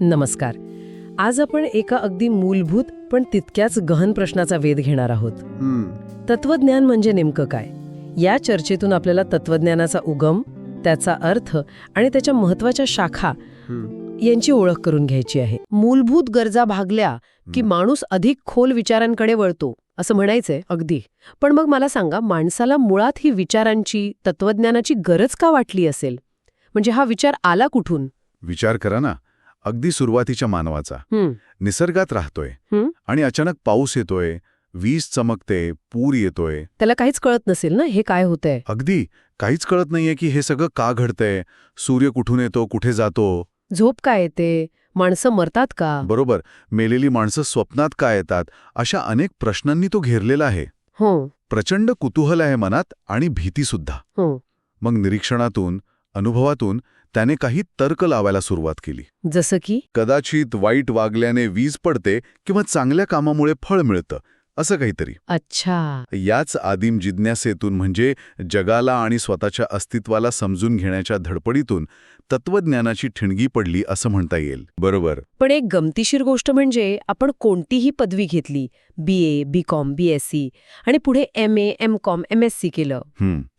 नमस्कार. आज आपण एका अगदी मूलभूत पण तितक्याच गहन प्रश्नाचा वेध घेणार आहोत. तत्वज्ञान म्हणजे नेमकं काय? या चर्चेतून आपल्याला तत्वज्ञानाचा उगम त्याचा अर्थ आणि त्याच्या महत्त्वाच्या शाखा यांची ओळख करून घ्यायची आहे. मूलभूत गरजा भागल्या की माणूस अधिक खोल विचारांकडे वळतो असं म्हणायचंय अगदी. पण मग मला सांगा माणसाला मुळात ही विचारांची तत्वज्ञानाची गरज का वाटली असेल? म्हणजे हा विचार आला कुठून? विचार करा ना. अगदी सुरुवातीच्या मानवाचा. निसर्गात राहतोय? आणि अचानक पाऊस येतोय वीज चमकते पूर येतोय. त्याला काहीच कळत नसेल ना हे काय होतंय? अगदी. काहीच कळत नाहीये की हे सगळं का घडतंय? सूर्य कुठून येतो कुठे जातो? झोप काय येते? माणसं मरतात का? बरोबर. मेलेली माणसं स्वप्नात का येतात? अशा अनेक प्रश्नांनी तो घेरलेला आहे. हो. प्रचंड कुतूहल आहे मनात आणि भीतीसुद्धा. हो. मग निरीक्षणातून अनुभवातून त्याने काही तर्क लावायला सुरुवात केली. जसं की? कदाचित वाईट वागल्याने वीज पडते किंवा चांगल्या कामामुळे फळ मिळतं असं काहीतरी. अच्छा. याच आदिम जिज्ञासेतून म्हणजे जगाला आणि स्वतःच्या अस्तित्वाला समजून घेण्याच्या धडपडीतून तत्वज्ञानाची ठिणगी पडली असं म्हणता येईल. बरोबर. पण एक गमतीशीर गोष्ट म्हणजे आपण कोणतीही पदवी घेतली B A B Com B S C आणि पुढे M A M Com M S C केलं.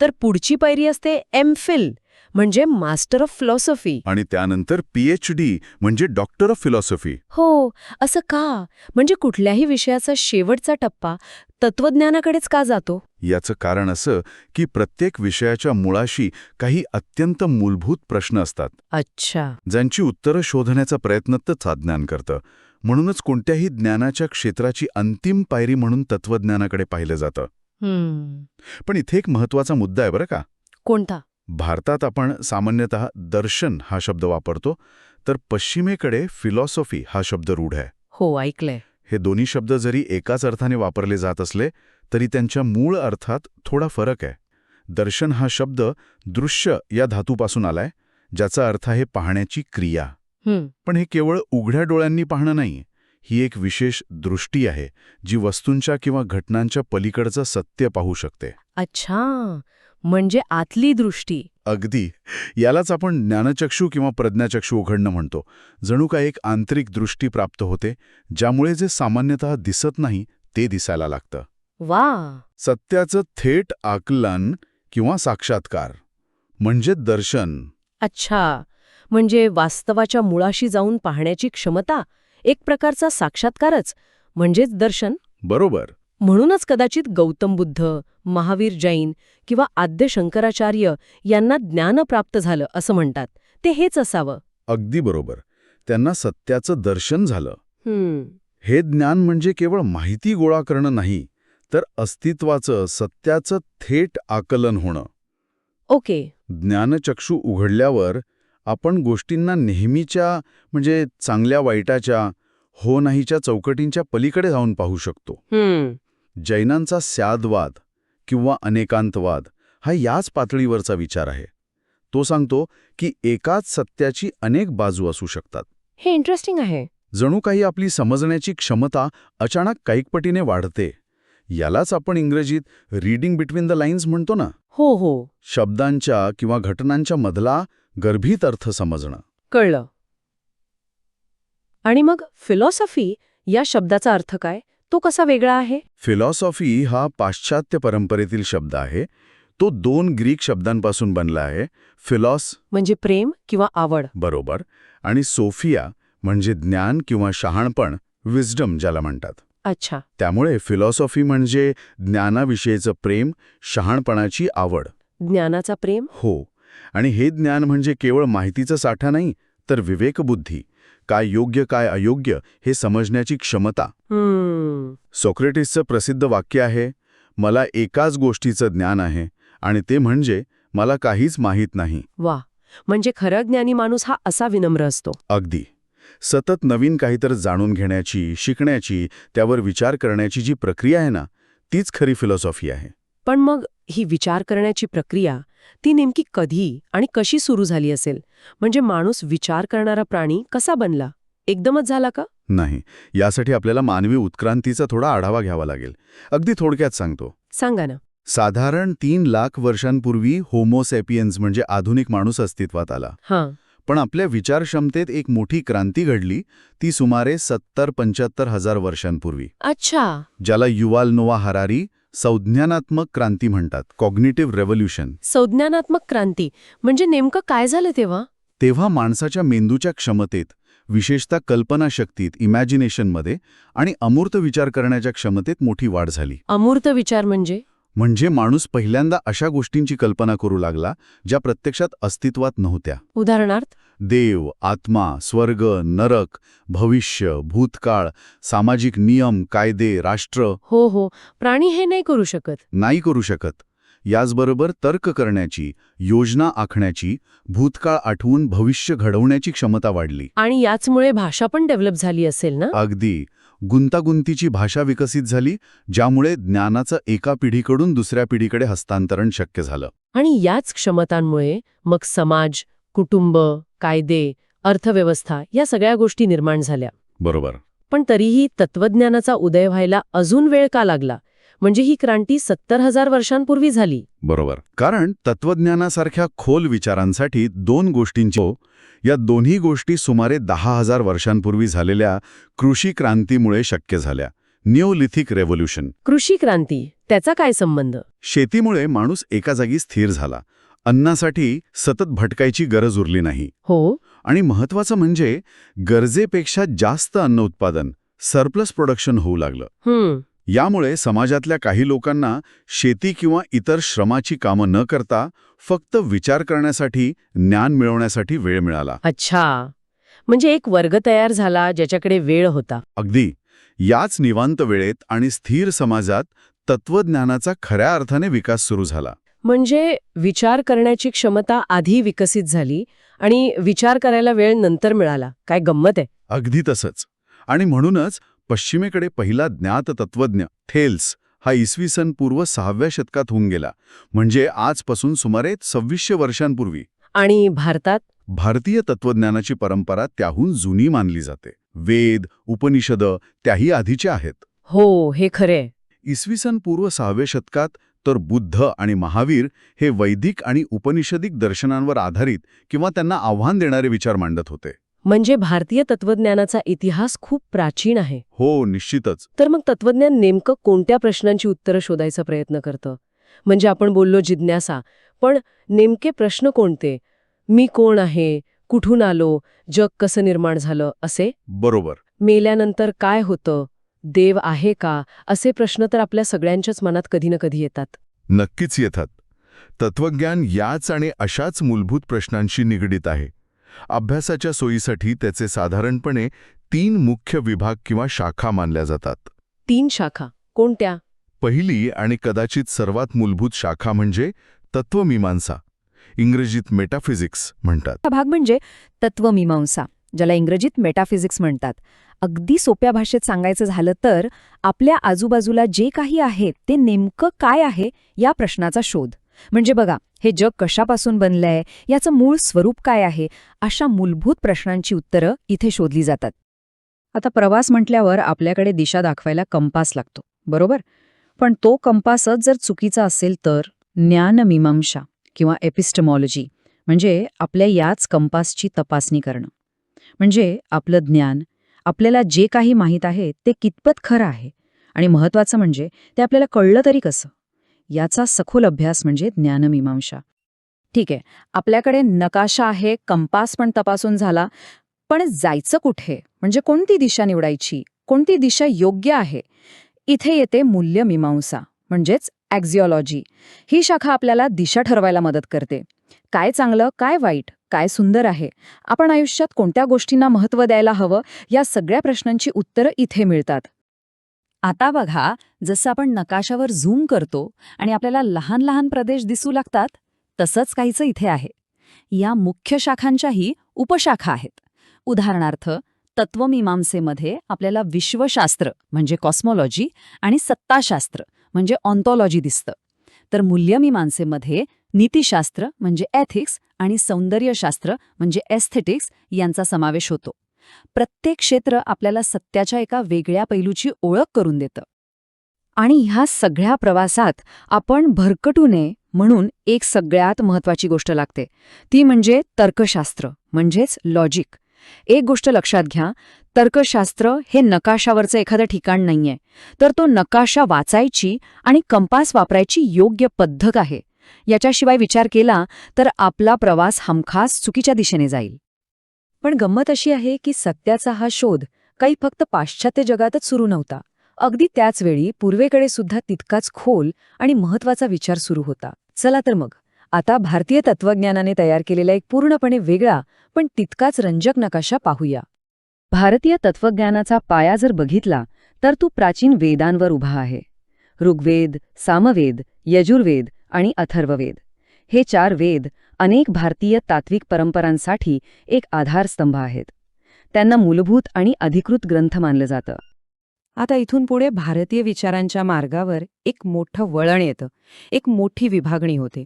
तर पुढची पायरी असते एम फिल म्हणजे मास्टर ऑफ फिलॉसॉफी. आणि त्यानंतर पीएच डी म्हणजे डॉक्टर ऑफ फिलॉसॉफी. हो असं का? म्हणजे कुठल्याही विषयाचा शेवटचा टप्पा तत्वज्ञानाकडेच का जातो? याचं कारण असं की प्रत्येक विषयाच्या मुळाशी काही अत्यंत मूलभूत प्रश्न असतात. अच्छा. ज्यांची उत्तरं शोधण्याचा प्रयत्न तत्साज्ञान करतं. म्हणूनच कोणत्याही ज्ञानाच्या क्षेत्राची अंतिम पायरी म्हणून तत्वज्ञानाकडे पाहिलं जातं. पण इथे एक महत्त्वाचा मुद्दा आहे बरं का. कोणता? भारतात आपण सामान्यतः दर्शन हा शब्द वापरतो तर पश्चिमेकडे फिलॉसॉफी हा शब्द रूढ आहे. हो ऐकलंय. हे दोन्ही शब्द जरी एकाच अर्थाने वापरले जात असले तरी त्यांच्या मूळ अर्थात थोडा फरक आहे. दर्शन हा शब्द दृश्य या धातूपासून आलाय ज्याचा अर्थ आहे पाहण्याची क्रिया. पण हे केवळ उघड्या डोळ्यांनी पाहणं नाही ही एक विशेष दृष्टी आहे जी वस्तूंच्या किंवा घटनांच्या पलीकडचं सत्य पाहू शकते. अच्छा. म्हणजे आतली दृष्टी. अगदी. यालाच आपण ज्ञानचक्षू किंवा प्रज्ञाचक्षू उघडणं म्हणतो. जणू काय एक आंतरिक दृष्टी प्राप्त होते ज्यामुळे जे सामान्यतः दिसत नाही ते दिसायला लागतं. वा! सत्याचं थेट आकलन किंवा साक्षात्कार म्हणजे दर्शन. अच्छा. म्हणजे वास्तवाच्या मुळाशी जाऊन पाहण्याची क्षमता एक प्रकारचा साक्षात्कारच म्हणजेच दर्शन? बरोबर. म्हणूनच कदाचित गौतम बुद्ध महावीर जैन किंवा आद्य शंकराचार्य यांना ज्ञान प्राप्त झालं असं म्हणतात. ते हेच असावं. अगदी बरोबर. त्यांना सत्याचं दर्शन झालं. हे ज्ञान म्हणजे केवळ माहिती गोळा करणं नाही तर अस्तित्वाचं सत्याचं थेट आकलन होणं. ओके. ज्ञानचक्षू उघडल्यावर आपण गोष्टींना नेहमीच्या म्हणजे चांगल्या वाईटाच्या हो नाहीच्या चौकटींच्या पलीकडे जाऊन पाहू शकतो. जैनांचा स्यादवाद किंवा अनेकांतवाद हा याच पातळीवरचा विचार आहे. तो सांगतो की एकाच सत्याची अनेक बाजू असू शकतात. हे इंटरेस्टिंग आहे. जणू काही आपली समजण्याची क्षमता अचानक कैकपटीने वाढते. यालाच आपण इंग्रजीत रीडिंग बिटवीन द लाईन्स म्हणतो ना? हो हो. शब्दांच्या किंवा घटनांच्या मधला गर्भित अर्थ समजणं. कळलं. आणि मग फिलॉसॉफी या शब्दाचा अर्थ काय? तो कसा वेगळा आहे? फिलॉसॉफी हा पाश्चात्य परंपरेतील शब्द आहे. तो दोन ग्रीक शब्दांपासून बनला आहे. फिलॉस म्हणजे प्रेम किंवा आवड. बरोबर. आणि सोफिया म्हणजे ज्ञान किंवा शहाणपण विस्डम ज्याला म्हणतात. अच्छा. त्यामुळे फिलॉसॉफी म्हणजे ज्ञानाविषयीचं प्रेम शहाणपणाची आवड. ज्ञानाचा प्रेम? हो. आणि हे ज्ञान म्हणजे केवळ माहितीचा साठा नाही तर विवेकबुद्धी. काय योग्य काय अयोग्य हे समजण्याची क्षमता. सोक्रेटिसचं प्रसिद्ध वाक्य आहे मला एकाच गोष्टीचं ज्ञान आहे आणि ते म्हणजे मला काहीच माहीत नाही. वा. म्हणजे खरा ज्ञानी माणूस हा असा विनम्र असतो. अगदी. सतत नवीन काहीतरी जाणून घेण्याची शिकण्याची त्यावर विचार करण्याची जी प्रक्रिया आहे ना तीच खरी फिलॉसॉफी आहे. पण मग ही विचार करण्याची प्रक्रिया ती नेमकी कधी आणि कशी सुरू झाली असेल? म्हणजे माणूस विचार करणारा प्राणी कसा बनला? एकदमच झाला का? नाही यासाठी आपल्याला मानवी उत्क्रांतीचा थोडा आढावा घ्यावा लागेल. अगदी थोडक्यात सांगतो. सांगा ना. साधारण तीन लाख वर्षांपूर्वी होमोसेपियन्स म्हणजे आधुनिक माणूस अस्तित्वात आला. हां. पण आपल्या विचारक्षमतेत एक मोठी क्रांती घडली ती सुमारे सत्तर पंच्याहत्तर हजार वर्षांपूर्वी. अच्छा. ज्याला युवाल नोवा हरारी संज्ञानात्मक क्रांती म्हणतात. कॉग्निटिव्ह रेव्होल्युशन संज्ञानात्मक क्रांती. म्हणजे नेमकं काय झालं तेव्हा? तेव्हा माणसाच्या मेंदूच्या क्षमतेत विशेषतः कल्पनाशक्तीत इमॅजिनेशनमध्ये आणि अमूर्त विचार करण्याच्या क्षमतेत मोठी वाढ झाली. अमूर्त विचार म्हणजे? म्हणजे माणूस पहिल्यांदा अशा गोष्टींची कल्पना करू लागला ज्या प्रत्यक्षात अस्तित्वात नव्हत्या. उदाहरणार्थ? देव आत्मा स्वर्ग नरक भविष्य भूतकाळ सामाजिक नियम कायदे राष्ट्र हो हो. प्राणी हे नाही करू शकत. नाही करू शकत. याचबरोबर तर्क करण्याची योजना आखण्याची भूतकाळ आठवून भविष्य घडवण्याची क्षमता वाढली. आणि याचमुळे भाषा पण डेव्हलप झाली असेल ना? अगदी. गुंतागुंतीची भाषा विकसित झाली ज्यामुळे ज्ञानाचं एका पिढीकडून दुसऱ्या पिढीकडे हस्तांतरण शक्य झालं. आणि याच क्षमतांमुळे मग समाज कुटुंब कायदे अर्थव्यवस्था या सगळ्या गोष्टी निर्माण झाल्या. बरोबर. पण तरीही तत्वज्ञानाचा उदय व्हायला अजून वेळ का लागला? म्हणजे ही क्रांती सत्तर हजार वर्षांपूर्वी झाली. बरोबर. कारण तत्वज्ञानासारख्या खोल विचारांसाठी दोन गोष्टींची हो, या दोन्ही गोष्टी सुमारे दहा हजार वर्षांपूर्वी झालेल्या कृषी क्रांतीमुळे शक्य झाल्या. न्यूलिथिक रेव्होल्युशन कृषी क्रांती त्याचा काय संबंध? शेतीमुळे माणूस एका जागी स्थिर झाला. अन्नासाठी सतत भटकायची गरज उरली नाही. हो. आणि महत्वाचं म्हणजे गरजेपेक्षा जास्त अन्न उत्पादन सरप्लस प्रोडक्शन होऊ लागलं. यामुळे समाजातल्या काही लोकांना शेती किंवा इतर श्रमाची कामं न करता फक्त विचार करण्यासाठी ज्ञान मिळवण्यासाठी वेळ मिळाला. अच्छा. म्हणजे एक वर्ग तयार झाला ज्याच्याकडे वेळ होता. अगदी. याच निवांत वेळेत आणि स्थिर समाजात तत्वज्ञानाचा खऱ्या अर्थाने विकास सुरू झाला. म्हणजे विचार करण्याची क्षमता आधी विकसित झाली आणि विचार करायला वेळ नंतर मिळाला. काय गंमत आहे? अगदी तसंच. आणि म्हणूनच पश्चिमेकडे पहिला ज्ञात तत्वज्ञ थेल्स हा इसवी सन पूर्व सहाव्या शतकात होऊन गेला. म्हणजे आजपासून सुमारे सव्वीसशे वर्षांपूर्वी. आणि भारतात? भारतीय तत्वज्ञानाची परंपरा त्याहून जुनी मानली जाते. वेद उपनिषद त्याही आधीचे आहेत. हो हे खरे इसवी सन पूर्व सहाव्या शतकात तर बुद्ध आणि महावीर हे वैदिक आणि उपनिषदिक दर्शनांवर आधारित किंवा त्यांना आव्हान देणारे विचार मांडत होते. म्हणजे भारतीय तत्वज्ञानाचा इतिहास खूप प्राचीन आहे. हो निश्चितच. तर मग तत्वज्ञान नेमकं कोणत्या प्रश्नांची उत्तरं शोधायचा प्रयत्न करतं? म्हणजे आपण बोललो जिज्ञासा पण नेमके प्रश्न कोणते? मी कोण आहे? कुठून आलो? जग कसं निर्माण झालं? असे? बरोबर. मेल्यानंतर काय होतं? देव आहे का असे प्रश्न तर आपल्या सगळ्यांच्याच मनात कधी ना कधी येतात. नक्कीच येतात. तत्वज्ञान याच आणि अशाच मूलभूत प्रश्नांशी निगडीत आहे. अभ्यासाच्या सोयीसाठी त्याचे साधारणपणे तीन मुख्य विभाग किंवा शाखा मानल्या जातात. तीन शाखा कोणत्या? पहिली आणि कदाचित सर्वात मूलभूत शाखा म्हणजे तत्वमीमांसा इंग्रजीत मेटाफिजिक्स म्हणतात. हा भाग म्हणजे तत्वमीमांसा ज्याला इंग्रजीत मेटाफिजिक्स म्हणतात. अगदी सोप्या भाषेत सांगायचं झालं तर आपल्या आजूबाजूला जे काही आहे ते नेमकं काय आहे या प्रश्नाचा शोध. म्हणजे बघा हे जग कशापासून बनलंय याचं मूळ स्वरूप काय आहे अशा मूलभूत प्रश्नांची उत्तरं इथे शोधली जातात. आता प्रवास म्हटल्यावर आपल्याकडे दिशा दाखवायला कंपास लागतो बरोबर? पण तो कंपासच जर चुकीचा असेल तर ज्ञानमीमांशा किंवा एपिस्टमॉलॉजी म्हणजे आपल्या याच कंपासची तपासणी करणं. म्हणजे आपलं ज्ञान आपल्याला जे काही माहीत आहे ते कितपत खरं आहे? आणि महत्वाचं म्हणजे ते आपल्याला कळलं तरी कसं? याचा सखोल अभ्यास म्हणजे ज्ञानमीमांसा ठीक आहे आपल्याकडे नकाशा आहे कंपास पण तपासून झाला. पण जायचं कुठे? म्हणजे कोणती दिशा निवडायची? कोणती दिशा योग्य आहे? इथे येते मूल्यमीमांसा म्हणजेच ॲक्झिओलॉजी ही शाखा आपल्याला दिशा ठरवायला मदत करते. काय चांगलं काय वाईट? काय सुंदर आहे. आपण आयुष्यात कोणत्या गोष्टींना महत्त्व द्यायला हवं या सगळ्या प्रश्नांची उत्तरं इथे मिळतात. आता बघा जसं आपण नकाशावर झूम करतो आणि आपल्याला लहान लहान प्रदेश दिसू लागतात तसंच काहीचं इथे आहे. या मुख्य शाखांच्याही उपशाखा आहेत. उदाहरणार्थ तत्वमीमांसेमध्ये आपल्याला विश्वशास्त्र म्हणजे कॉस्मॉलॉजी आणि सत्ताशास्त्र म्हणजे ऑन्थॉलॉजी दिसतं. तर मूल्यमीमांसेमध्ये नीतिशास्त्र म्हणजे एथिक्स आणि सौंदर्यशास्त्र म्हणजे एस्थेटिक्स यांचा समावेश होतो. प्रत्येक क्षेत्र आपल्याला सत्याच्या एका वेगळ्या पैलूची ओळख करून देतं. आणि ह्या सगळ्या प्रवासात आपण भरकटू नये म्हणून एक सगळ्यात महत्वाची गोष्ट लागते. ती म्हणजे तर्कशास्त्र म्हणजेच लॉजिक एक गोष्ट लक्षात घ्या तर्कशास्त्र हे नकाशावरचं एखादं ठिकाण नाहीये. तर तो नकाशा वाचायची आणि कंपास वापरायची योग्य पद्धत आहे. याच्याशिवाय विचार केला तर आपला प्रवास हमखास चुकीच्या दिशेने जाईल. पण गंमत अशी आहे की सत्याचा हा शोध काही फक्त पाश्चात्य जगातच सुरू नव्हता. अगदी त्याच वेळी पूर्वेकडे सुद्धा तितकाच खोल आणि महत्त्वाचा विचार सुरू होता. चला तर मग. आता भारतीय तत्वज्ञानाने तयार केलेला एक पूर्णपणे वेगळा पण तितकाच रंजक नकाशा पाहूया. भारतीय तत्वज्ञानाचा पाया जर बघितला तर तो प्राचीन वेदांवर उभा आहे. ऋग्वेद सामवेद यजुर्वेद आणि अथर्ववेद. हे चार वेद अनेक भारतीय तात्विक परंपरांसाठी एक आधारस्तंभ आहेत. त्यांना मूलभूत आणि अधिकृत ग्रंथ मानलं जातं. आता इथून पुढे भारतीय विचारांच्या मार्गावर एक मोठं वळण येतं. एक मोठी विभागणी होते.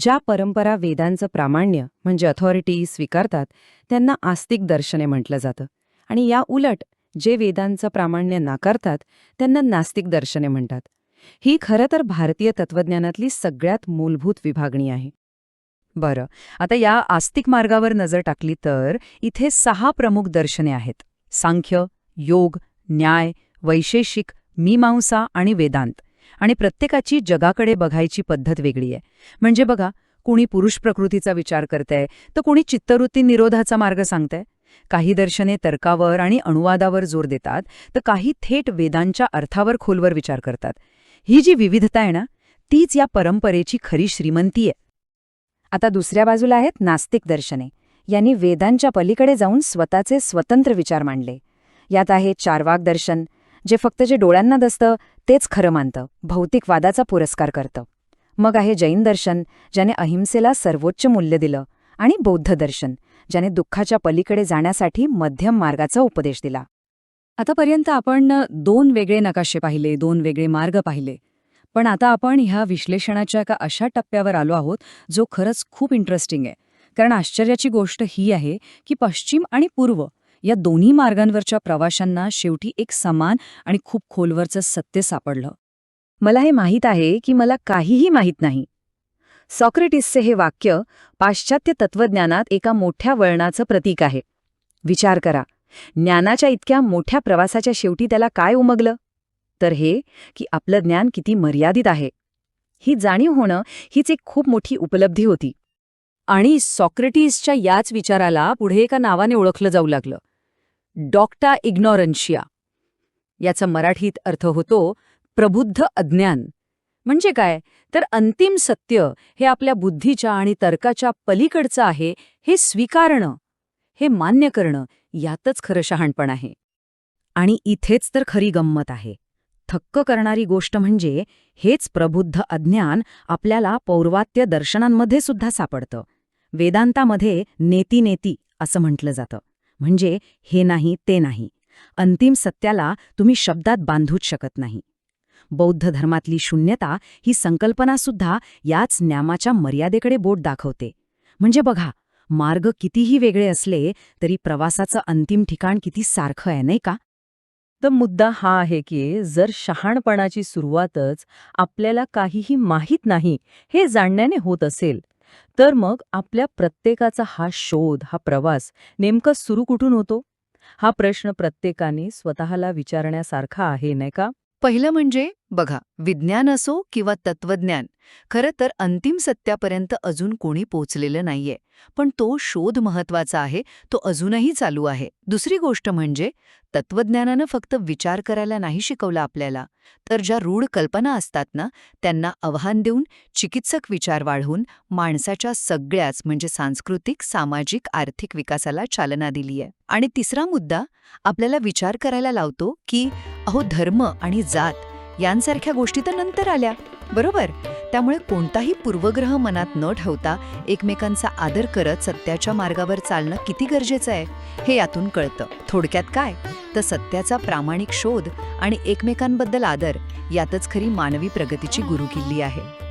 ज्या परंपरा वेदांचं प्रामाण्य म्हणजे अथॉरिटी स्वीकारतात त्यांना आस्तिक दर्शने म्हटलं जातं. आणि या उलट जे वेदांचं प्रामाण्य नाकारतात त्यांना नास्तिक दर्शने म्हणतात. ही खरं तर भारतीय तत्वज्ञानातली सगळ्यात मूलभूत विभागणी आहे. बरं आता या आस्तिक मार्गावर नजर टाकली तर इथे सहा प्रमुख दर्शने आहेत. सांख्य योग न्याय वैशेषिक मीमांसा आणि वेदांत. आणि प्रत्येकाची जगाकडे बघायची पद्धत वेगळी आहे. म्हणजे बघा कुणी पुरुष प्रकृतीचा विचार करतंय तर कुणी चित्तवृत्ती निरोधाचा मार्ग सांगतंय. काही दर्शने तर्कावर आणि अनुवादावर जोर देतात तर काही थेट वेदांच्या अर्थावर खोलवर विचार करतात. ही जी विविधता आहे ना तीच या परंपरेची खरी श्रीमंती आहे. आता दुसऱ्या बाजूला आहेत नास्तिक दर्शने. यांनी वेदांच्या पलीकडे जाऊन स्वतःचे स्वतंत्र विचार मांडले. यात आहे चारवाक दर्शन जे फक्त जे डोळ्यांना दसतं तेच खरं मानतं भौतिकवादाचा पुरस्कार करतं. मग आहे जैन दर्शन ज्याने अहिंसेला सर्वोच्च मूल्य दिलं आणि बौद्ध दर्शन ज्याने दुःखाच्या पलीकडे जाण्यासाठी मध्यम मार्गाचा उपदेश दिला. आतापर्यंत आपण दोन वेगळे नकाशे पाहिले दोन वेगळे मार्ग पाहिले. पण आता आपण ह्या विश्लेषणाच्या एका अशा टप्प्यावर आलो आहोत जो खरंच खूप इंटरेस्टिंग आहे. कारण आश्चर्याची गोष्ट ही आहे की पश्चिम आणि पूर्व या दोन्ही मार्गांवरच्या प्रवाशांना शेवटी एक समान आणि खूप खोलवरचं सत्य सापडलं. मला हे माहीत आहे की मला काहीही माहीत नाही. सॉक्रेटिसचे हे वाक्य पाश्चात्य तत्वज्ञानात एका मोठ्या वळणाचं प्रतीक आहे. विचार करा. ज्ञानाच्या इतक्या मोठ्या प्रवासाच्या शेवटी त्याला काय उमगलं? तर हे की आपलं ज्ञान किती मर्यादित आहे. ही जाणीव होणं हीच एक खूप मोठी उपलब्धी होती. आणि सॉक्रेटिसच्या याच विचाराला पुढे एका नावाने ओळखलं जाऊ लागलं. डॉक्टा इग्नॉरन्शिया. याचा मराठीत अर्थ होतो प्रबुद्ध अज्ञान. म्हणजे काय? तर अंतिम सत्य हे आपल्या बुद्धीच्या आणि तर्काच्या पलीकडचं आहे हे स्वीकारणं हे मान्य करणं यातच खरं शहाणपण आहे. आणि इथेच तर खरी गंमत आहे. थक्क करणारी गोष्ट म्हणजे हेच प्रबुद्ध अज्ञान आपल्याला पौर्वात्य दर्शनांमध्ये सुद्धा सापडतं. वेदांतामध्ये नेती नेती असं म्हटलं जातं. म्हणजे हे नाही ते नाही. अंतिम सत्याला तुम्ही शब्दात बांधूच शकत नाही. बौद्ध धर्मातली शून्यता ही संकल्पनासुद्धा याच ज्ञामाच्या मर्यादेकडे बोट दाखवते. म्हणजे बघा मार्ग कितीही वेगळे असले तरी प्रवासाचं अंतिम ठिकाण किती सारखं आहे नाही का? तर मुद्दा हा आहे की जर शहाणपणाची सुरुवातच आपल्याला काहीही माहीत नाही हे जाणण्याने होत असेल तर मग आपल्या प्रत्येकाचा हा शोध हा प्रवास नेमका सुरू कुठून होतो? हा प्रश्न प्रत्येकाने स्वतःला विचारण्यासारखा आहे नाही का? पहिलं म्हणजे बघा विज्ञान असो किंवा तत्वज्ञान खरं तर अंतिम सत्यापर्यंत अजून कोणी पोचलेलं नाहीये. पण तो शोध महत्त्वाचा आहे तो अजूनही चालू आहे. दुसरी गोष्ट म्हणजे तत्वज्ञानानं फक्त विचार करायला नाही शिकवलं आपल्याला. तर ज्या रूढ कल्पना असतात ना त्यांना आव्हान देऊन चिकित्सक विचार वाढवून माणसाच्या सगळ्याच म्हणजे सांस्कृतिक सामाजिक आर्थिक विकासाला चालना दिली आहे आणि तिसरा मुद्दा आपल्याला विचार करायला लावतो की अहो धर्म आणि जात यांसारख्या गोष्टी तर नंतर आल्या बरोबर? त्यामुळे कोणताही पूर्वग्रह मनात न ठेवता एकमेकांचा आदर करत सत्याच्या मार्गावर चालणं किती गरजेचं आहे हे यातून कळतं. थोडक्यात काय? तर सत्याचा प्रामाणिक शोध आणि एकमेकांबद्दल आदर यातच खरी मानवी प्रगतीची गुरुकिल्ली आहे.